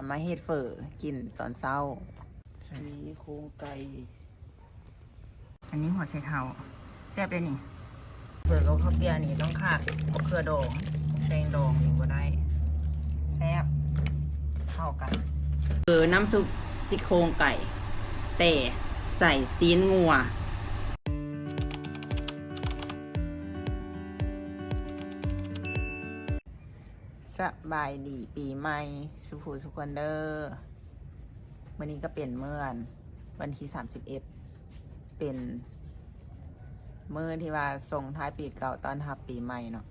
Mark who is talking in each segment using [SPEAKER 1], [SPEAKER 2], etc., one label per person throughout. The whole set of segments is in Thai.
[SPEAKER 1] ดมาเฮ็ดเฟอกินตอนเช้า
[SPEAKER 2] มีโครงไก่
[SPEAKER 1] อันนี้หัวไชเท้าแซ่บเลยนี่เฟอกับข้าวเปียนี่ต้องขาดมะเขือดองแดงดองนี่บ่ได้ แซ่บเข้ากันเออน้ำซุปซี่โครงไก่ แต่ใส่ซีนงัว สบายดีปีใหม่สุขูสุขคนเดอร์วันนี้ก็เป็นเมื่อนวันที่สามสิบเอ็ดเป็นมื่อที่ว่าส่งท้ายปีเก่าตอนทับปีใหม่เนาะ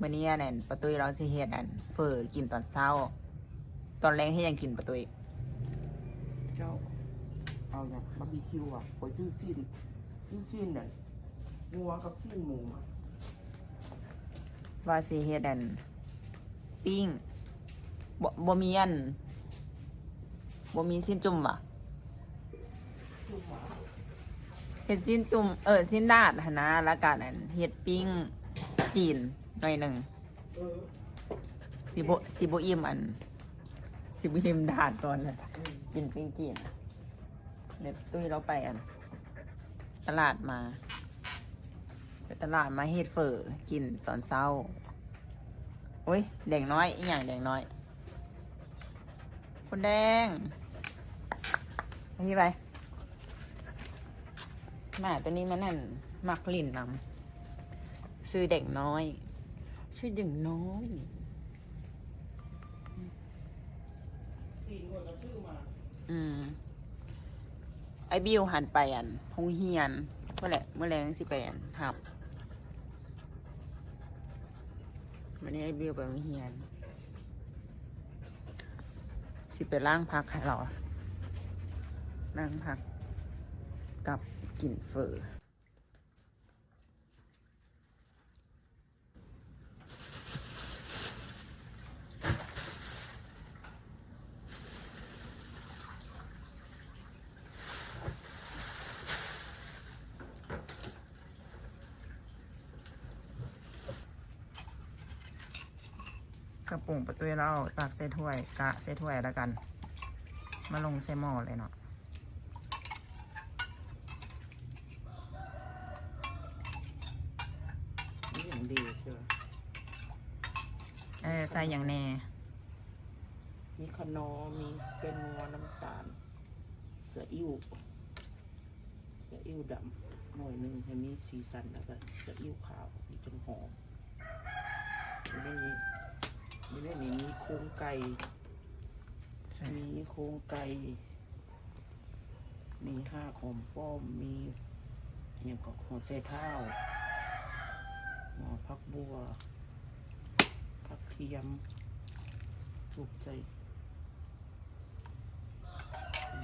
[SPEAKER 1] วันนี้อันนั้นประตูเราสิเฮ็ดอันเฟอกินตอนเช้า ตอนแรงให้ยังกินประตู
[SPEAKER 2] เจ้าเอาอย่างบาร์บีคิวอะขอซื้อสิ้นซื้อสิ้นเนี่ยงัวกับสิ้นหมูอะ
[SPEAKER 1] ว่าสิเฮ็ดอัน ปิ้งบ่บ่มีอันบ่มีสิ้นจุ่มอะ
[SPEAKER 2] จุ่มหมา
[SPEAKER 1] เฮ็ดสิ้นจุ่มเออสิ้นดาดหนนะแล้วก็อันเฮ็ดปิ้งจีนหน่อยหนึ่งสิบสิบอิ่มอัน สิบอิ่มดาดก่อนเลยกินปิ้งจีนเดี๋ยวตุ้ยเราไปอัน ตลาดมาไปตลาดมาเฮ็ดเฟอกินตอนเช้า โอ้ยแดงน้อยอีหยังแดงน้อย คุณแดงเอาพี่ไปหมาตัวนี้มันนั่นมักลิ่นนำซื้อเด็กน้อย ชื่อเด็กน้อย
[SPEAKER 2] อืม
[SPEAKER 1] ไอบิวหันไปอันหงเฮียนเมื่อแหละเมื่อแรงสิไปอันหับ วันนี้ไอ้บิวไปโรงเฮียน สิไปล่างพักให้เรานั่งพักกับกลิ่นเฟอร์กระปุงประตูเราตักใส่ถ้วยกะใส่ถ้วยแล้วกัน มาลงใส่หม้อเลยเนาะ
[SPEAKER 2] นี่อย่างดีใช่ไหม
[SPEAKER 1] เออใส่อย่างแน่
[SPEAKER 2] มีขนอมีเป็นงัวน้ำตาลเสืออิ่วเสืออิ่วดำหน่อยหนึ่งให้มีสีสันแล้วก็เสืออิ่วขาวมีจนหอมไม่ได้ มีไม่ได้มีมีโครงไก่มีโครงไก่ มีห้าขอมป้อม มีอย่างกับหัวไชเท้าหมอพักบัว พักเทียม ถูกใจ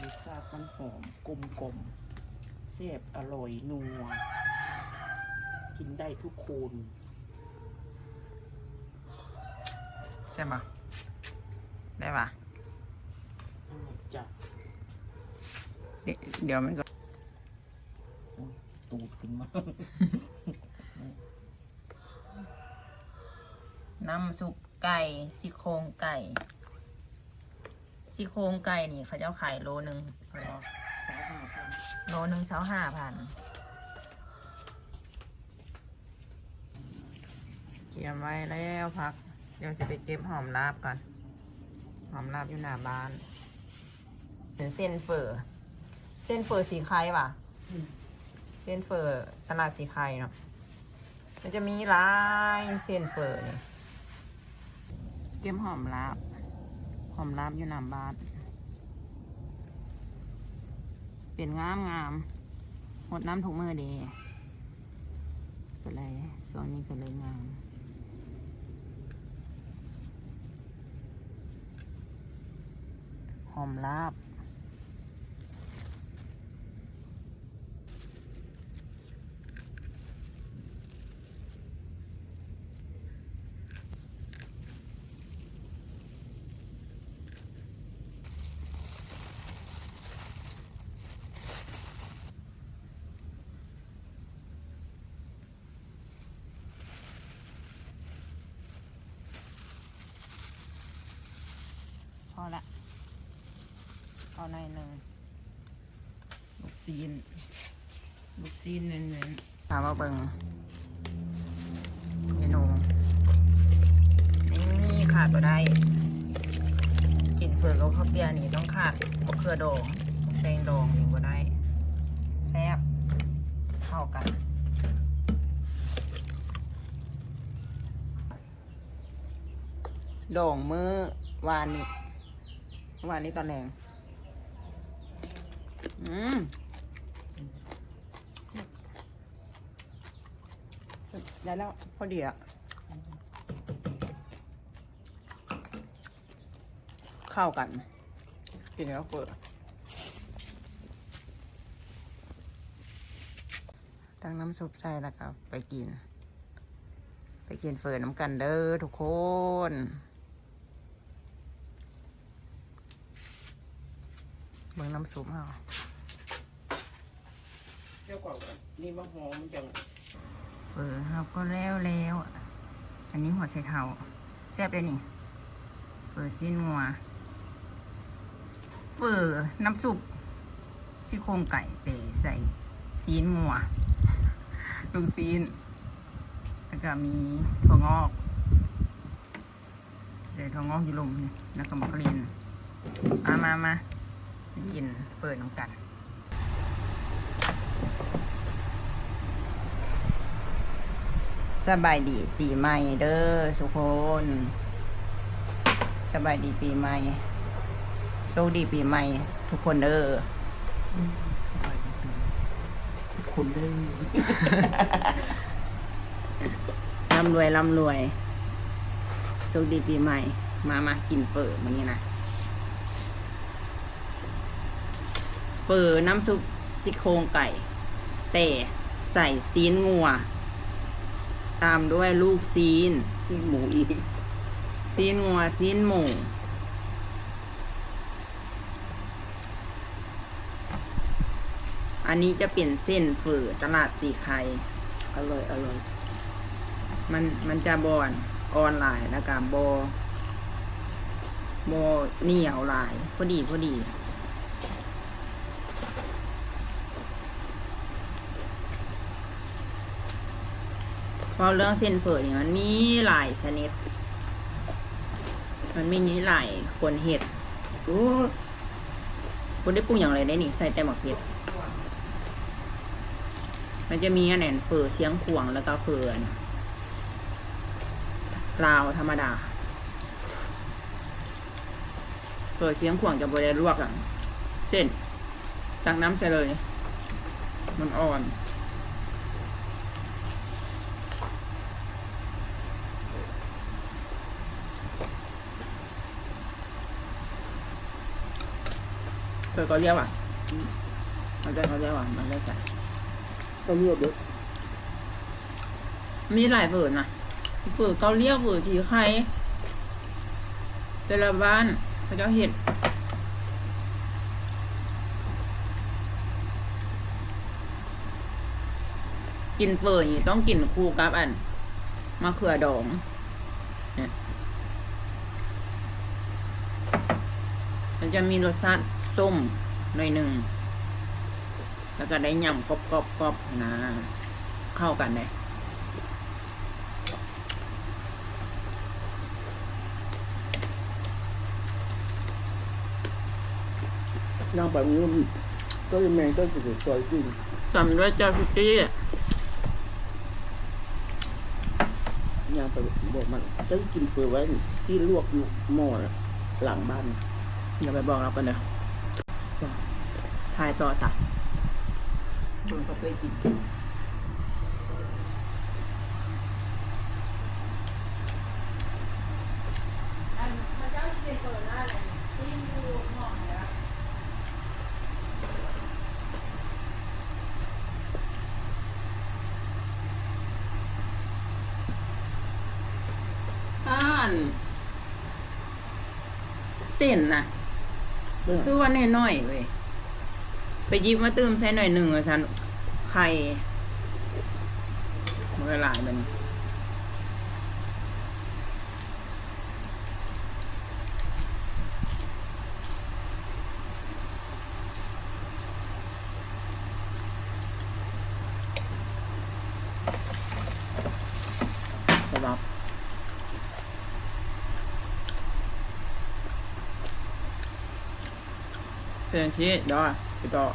[SPEAKER 2] รสชาติมันหอมกลมกลมๆแซ่บอร่อยนัว กินได้ทุกคน
[SPEAKER 1] ใช่ปะได้ปะ
[SPEAKER 2] นั่นแหละจ้ะ
[SPEAKER 1] เดี๋ยวเดี๋ยวมันก็
[SPEAKER 2] โอ้ยตูดขึ้นมา
[SPEAKER 1] น้ำซุปไก่ซี่โครงไก่ซี่โครงไก่นี่เขาจะขายโลหนึ่ง
[SPEAKER 2] สาวสาวห้าพัน
[SPEAKER 1] โลหนึ่งเช้าห้าพันเกียมไว้แล้วพักเดี๋ยวจะไปเก็บหอมลาบก่อน หอมลาบอยู่หน้าบ้านเป็นเส้นเฟอร์เส้นเฟอร์สีไข่ป่ะ เส้นเฟอร์ตลาดสีไข่เนาะ มันจะมีลายเส้นเฟอร์นี่เก็บหอมลาบ หอมลาบอยู่หน้าบ้าน เป็นงามงามหดน้ำถุงมือดีก็เลยส่วนนี้ก็เลยงาม หอมลาบ เข้าในหนึ่งลูกซีน ลูกซีนเน้นๆถามว่าเบิงเมนูนี่ขาดบ่ได้กินเฟือกับข้าวเปียนี่ต้องขาดมะเขือดองแตงดองนี่บ่ได้แซ่บเข้ากันดองมือวานนี้วานนี้ตอนแรง อืมได้แล้วพอดีอะเข้ากัน กินแล้วเปิดตั้งน้ำซุปใส่แล้วก็ไปกิน ไปกินเฟิร์น้ำกันเด้อทุกคน เบิ่งน้ำซุปเอา
[SPEAKER 2] เจ้าก่อนนี่มะฮอมมันจัง
[SPEAKER 1] เออครับก็แล้วแล้วอันนี้หัวไชเท้าแซ่บเลยนี่เฟอซีนงัวเฟอน้ำซุปซี่โครงไก่เปใส่ซีนงัวลูกซีน แล้วก็มีถั่วงอกใส่ถั่วงอกอยู่ลงนี่แล้วก็มะกรีนมามามาไป กินเปิดน้ำกันสบายดีปีใหม่เด้อทุกคน สบายดีปีใหม่โชคดีปีใหม่ ทุกคนเด้อ
[SPEAKER 2] คุณได้
[SPEAKER 1] ร่ำรวยร่ำรวยโชคดีปีใหม่ มามากินเปิดมันนี้นะ เปิดน้ำซุปซี่โครงไก่ แต่ใส่ซีนงัว ตามด้วยลูกซีน
[SPEAKER 2] ที่หมูอีก
[SPEAKER 1] ซีนงัวซีนหมู อันนี้จะเปลี่ยนเส้นฝือตลาดสีไข่
[SPEAKER 2] อร่อยอร่อย
[SPEAKER 1] มันมันจะบอนออนไลน์แล้วก็บอบอเหนียวหลาย พอดีพอดี ราะเรื่องเส้นเฝอนี่มันมีหลายชนิด มันมีนี้หลายคนเห็ดโอ้คนได้ปรุงอย่างไรได้นี่ ใส่แต่หมักเห็ด มันจะมีอันแหนเฟอเสียงขวงแล้วก็เฟออันลาวธรรมดาเฟอเสียงขวงจะบริเวณลวกอะเส้นตักน้ำใส่เลย มันอ่อน เฟอก็เรียกว่ามันจะเขาเรียกว่ามันเรียกใส่
[SPEAKER 2] ต้องเลือกเด้อ
[SPEAKER 1] มีหลายเฝืนนะเฝืนเกาเลียวเฝืนสีไข่แต่ละบ้านเขาจะเห็ดกินเฝืนนี่ต้องกินคู่กับอันมะเขือดองเนี่ยมันจะมีรสชาติ ส้มหน่อยหนึ่ง แล้วก็ได้ยำกรอบกรอบกรอบๆนะ เข้ากันเลย
[SPEAKER 2] ย่างแบบนี้ก็ยังแมงก็จะซอยจริง
[SPEAKER 1] ตำด้วยเจ้าพิตตี้
[SPEAKER 2] ย่างไปบอกมันจะกินเฟอร์ไว้ที่ลวกอยู่หม้อน่ะหลังบ้าน
[SPEAKER 1] อย่าไปบอกเรากันเด้อทายต่อสักคนเขาเคยกินอ่านเส้นนะ
[SPEAKER 2] เรื่อง
[SPEAKER 1] คือว่าน้อยๆเว้ย ไปยิบมาตื้มใส่หน่อยหนึ่งอะฉันไข่เมื่อหลายแบบนี้เป็นที่ดอ ไปต่อ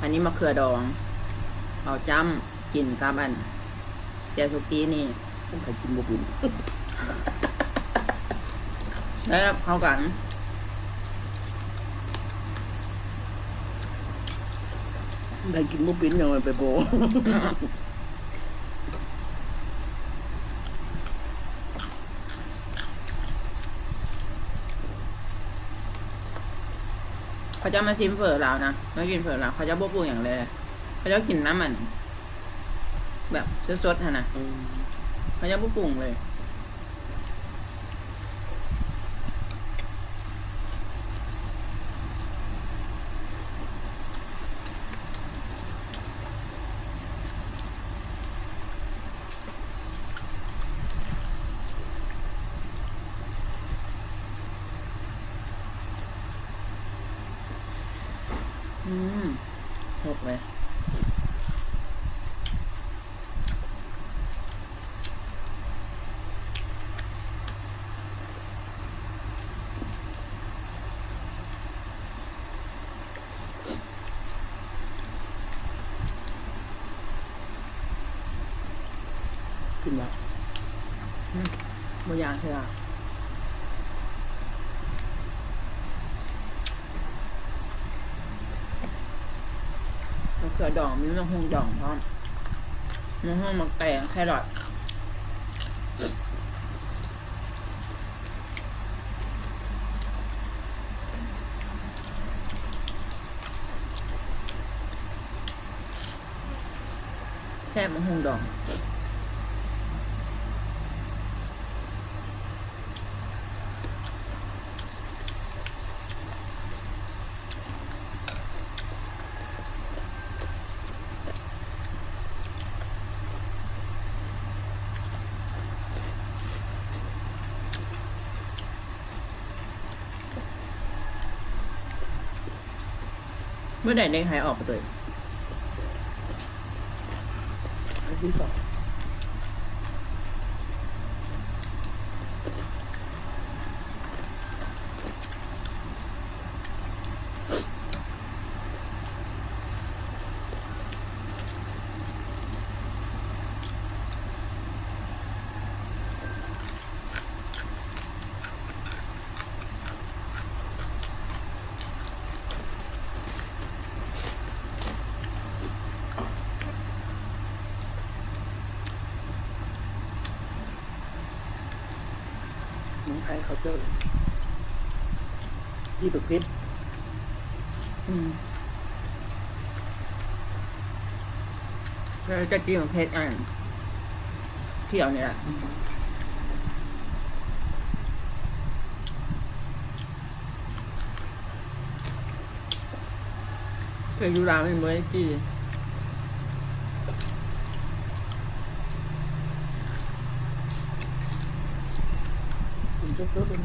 [SPEAKER 1] อันนี้มะเขือดองเอาจ้ำกินกับอันแจวสุกี้นี่
[SPEAKER 2] ต้องใครกินบ่เป็น
[SPEAKER 1] แล้วเข้ากัน
[SPEAKER 2] ใครกินบ่เป็นยังไงไปโบ
[SPEAKER 1] เขาจะมาซิมเฝอเรานะมากินเฝอเราเขาจะบวปรุงอย่างเลยเขาจะกินน้ำมัน แบบสดๆฮะนะ
[SPEAKER 2] อืม
[SPEAKER 1] เขาจะบวปรุงเลย อืมหกเลย
[SPEAKER 2] กินแล้ว
[SPEAKER 1] บายางใช่ไหมมะเขือดองมีมะฮงดองพร้อมมะฮงมะแตงแครอทแซ่บมะฮงดอง เมื่อไหร่ได้หายออกไปเลย
[SPEAKER 2] อันที่สอง น้องไทยเขาเจอที่ประเภท
[SPEAKER 1] อืมเราจะกินของเพชรอันเที่ยวนี่แหละเคยอยู่ร้านเป็นเมื่อ
[SPEAKER 2] นเจ้าเจ้าเป็น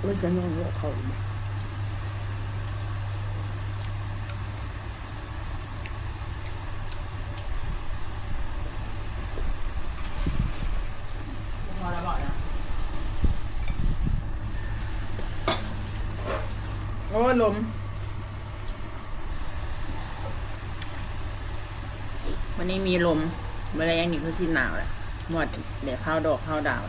[SPEAKER 2] เอ้ยจะนอนกับเขาอีก
[SPEAKER 1] พอแล้วบอกนะโอ้ยลม วันนี้มีลมแมลงนี่คือสิ้นหนาวแหละหมดเดี๋ยวเข้าดอกเข้าดาว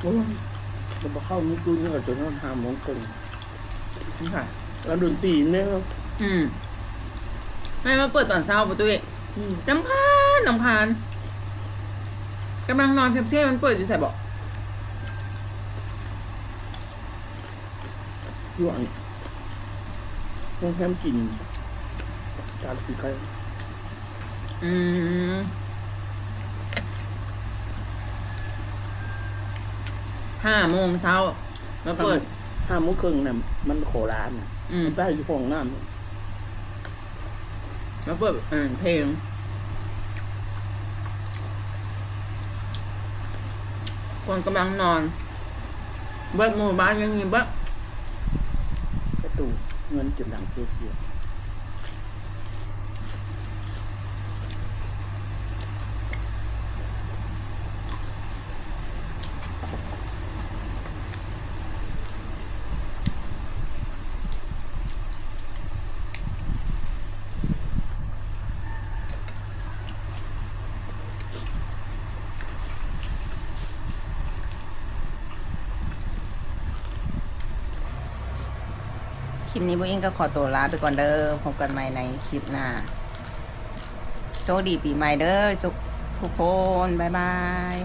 [SPEAKER 2] โอ้ยจะมาเข้ามุกดูนี่ก็จะนอนห้าโมงครึ่ง
[SPEAKER 1] นี่ค่ะ
[SPEAKER 2] แล้วดนตรีเนี่ยครับ
[SPEAKER 1] อืมไม่มาเปิดตอนเช้าประตูเอก
[SPEAKER 2] อืม
[SPEAKER 1] ลำคาญลำคาญกำลังนอนเซ่บๆมันเปิดอยู่ใส่เบอก
[SPEAKER 2] อยู่อันโรงแรมกิน สามสี่
[SPEAKER 1] ครั้ห้าโมงเช้ามาเปิด
[SPEAKER 2] ห้าโมงครึ่งน่ะมันโคร้าน
[SPEAKER 1] อืม
[SPEAKER 2] ไปอยู่ห้องน้ำ
[SPEAKER 1] มาเปิดเพลง คนกำลังนอน เบิดหมู่บ้านยังมีเบิดำ
[SPEAKER 2] ประตูเงินจุดดังเสียเสีย
[SPEAKER 1] ลิปนี้พวกเองก็ขอตัวลาไปก่อนเด้อพบกันใหม่ในคลิปหน้าโชคดีปีใหม่เด้อสุขทุกคน บ๊ายบาย